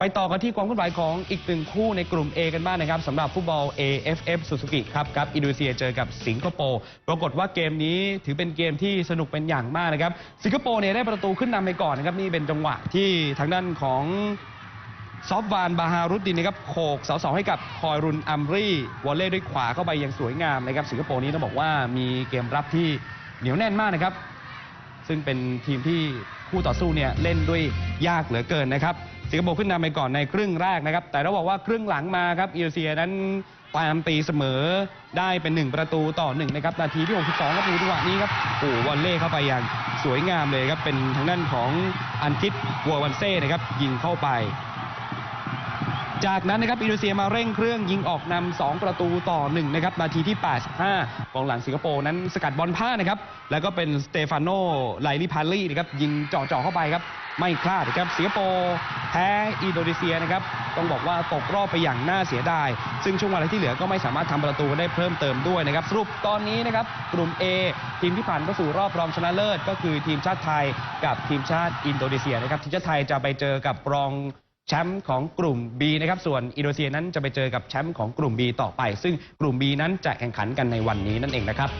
ไปต่อกันที่ความเคลื่อนไหวของอีกหนึ่งคู่ในกลุ่ม A กันบ้างนะครับสำหรับฟุตบอล AFF Suzuki ครับครับอินโดนีเซียเจอกับสิงคโปร์ปรากฏว่าเกมนี้ถือเป็นเกมที่สนุกเป็นอย่างมากนะครับ สิงคโปร์เนี่ยได้ประตูขึ้นนำไปก่อนนะครับ นี่เป็นจังหวะที่ทางด้านของซอฟวานบาฮารุดดินนะครับโขกเสาสองให้กับคอยรุนอัมรีวอลเล่ด้วยขวาเข้าไปอย่างสวยงามนะครับสิงคโปร์นี้ต้องบอกว่ามีเกมรับที่เหนียวแน่นมากนะครับ ซึ่งเป็นทีมที่คู่ต่อสู้เนี่ยเล่นด้วยยากเหลือเกินนะครับ สิงคโปร์ขึ้นนำไปก่อนในครึ่งแรกนะครับ แต่เราบอกว่าครึ่งหลังมาครับอินโดนีเซียนั้นตามตีเสมอได้เป็น 1 ประตูต่อ1นะครับนาทีที่ 62ครับดูจังหวะนี้ครับโอ้วันเล่เข้าไปอย่างสวยงามเลยครับเป็นทางด้านของอันทิตวัววันเซ่นะครับยิงเข้าไป จากนั้นนะครับอินโดนีเซียมาเร่งเครื่องยิงออกนำ2ประตูต่อ1นะครับนาทีที่ 85กองหลังสิงคโปร์นั้นสกัดบอลพลาดนะครับแล้วก็เป็นสเตฟานโนไลลิพาลี่นะครับยิงเจ่อๆเข้าไปครับไม่พลาดนะครับสิงคโปร์แพ้อินโดนีเซียนะครับต้องบอกว่าตกรอบไปอย่างน่าเสียดาย ซึ่งช่วงเวลาที่เหลือก็ไม่สามารถทำประตูได้เพิ่มเติมด้วยนะครับสรุปตอนนี้นะครับกลุ่ม A ทีมที่ผ่านเข้าสู่รอบรองชนะเลิศ ก็คือทีมชาติไทยกับทีมชาติอินโดนีเซียนะครับทีมชาติไทยจะไปเจอกับรอง แชมป์ของกลุ่ม B นะครับส่วนอินโดนีเซียนั้นจะไปเจอกับแชมป์ของกลุ่ม B ต่อไป ซึ่งกลุ่ม B นั้นจะแข่งขันกันในวันนี้นั่นเองนะครับ